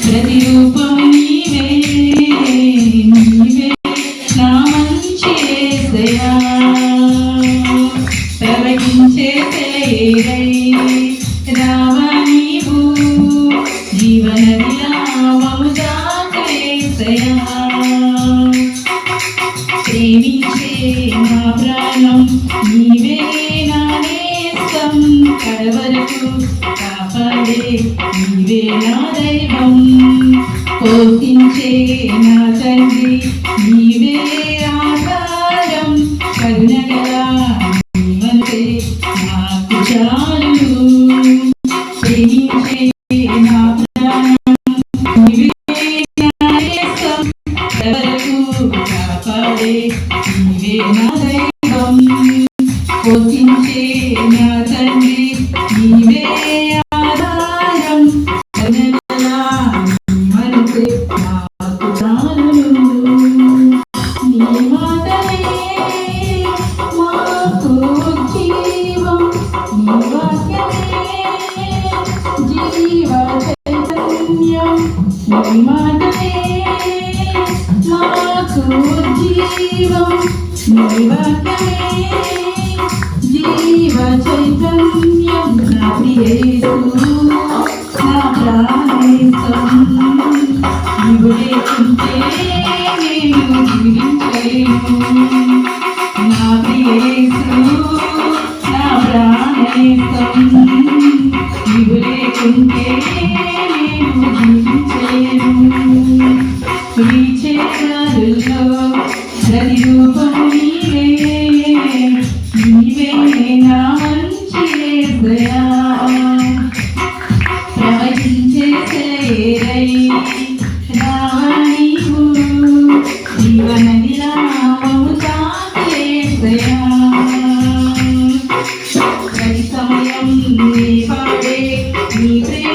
ప్రతిరూపం నీవే నీవే. నా మంచి యేసయ్యా ప్రవహించే తేరై రావా నీవు జీవనదిలా మముదాకేసయ్యా ప్రేమించే నా ప్రాణం నీవే నా నేస్తం. కడవరకు కాపాడే నీవే నా దైవం పోషించే నా తండ్రి నీవే ఆధారం కన్నగలా నీవంతే నాకు చాలు. ప్రేమించే నా ప్రాణం నీవే ఎవరకు కాపాడే నీవే నా దైవం. పోషించే నా తండ్రి చైతన్యం నీ మాటలే మాకు జీవం నీ వాక్యమే జీవ చైతన్యం నా ప్రియేసు నా ప్రాణేశం చేతుల్లో ప్రతిరూపం నీవే నీవే నా మంచి యేసయ్యా ప్రవహించే సేరై రావణీవు జీవనదిలా ప్రతి సమయం నీ పాడే నీ ప్రేమ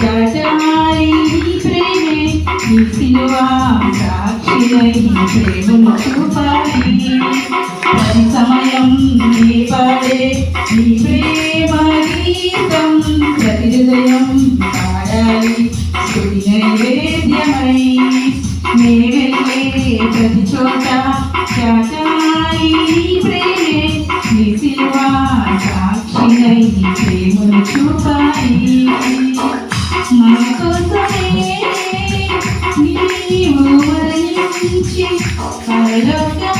చోట ప్రేమే నీ సిలువ సాక్షినై ప్రేమను చూపాలి. ప్రతి సమయం నీ పాడే నీ ప్రేమ గీతం. ప్రతి హృదయం పాడాలి స్తుతి నైవేద్యమై. నే వెళ్ళే ప్రతి చోట చాటాలి 心好快乐。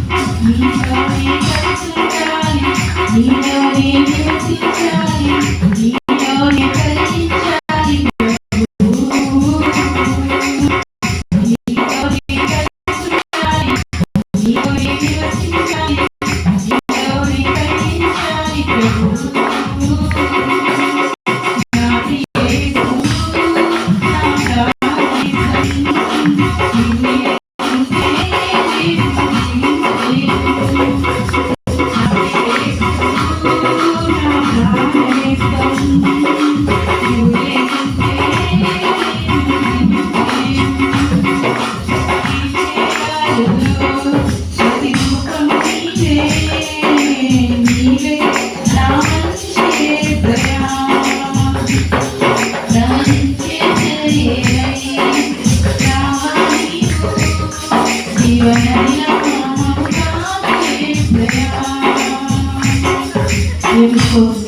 I before